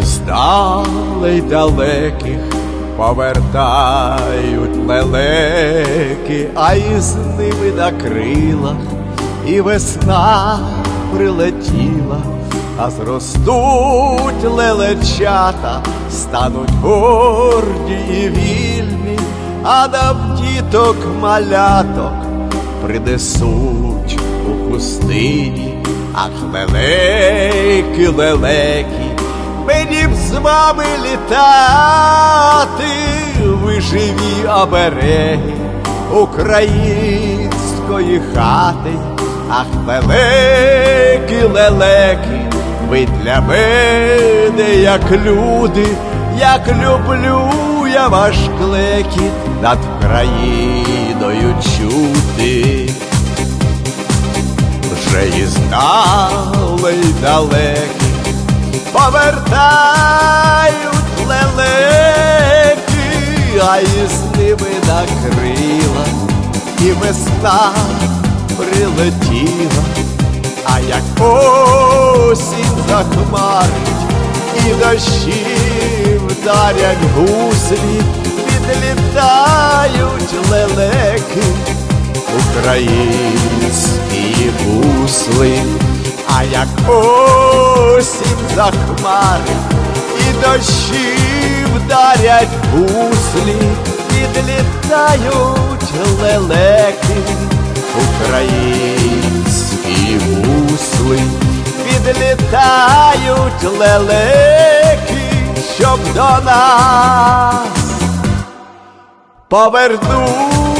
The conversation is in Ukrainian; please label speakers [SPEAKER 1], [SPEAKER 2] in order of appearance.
[SPEAKER 1] Вже із далей далеких повертають лелеки, а із ними на крилах і весна прилетіла, а зростуть лелечата, стануть горді і вільні, а нам діток маляток принесуть у пустині, ах лелеки, лелеки, мені б з вами літати, ви живі обереги української хати, ах лелеки, лелеки, ви для мене, як люди, як люблю я ваш клекіт над країною чути. Вже із далей далекі повертають лелеки, а із ними на крила і весна прилетіла, а як осінь захмарить і дощі вдарять гуслі, відлітають лелеки українські бусли, а як осінь захмарить і дощі вдарять гуслі, відлітають лелеки, українські бусли, відлітають лелеки, щоб до нас повернуть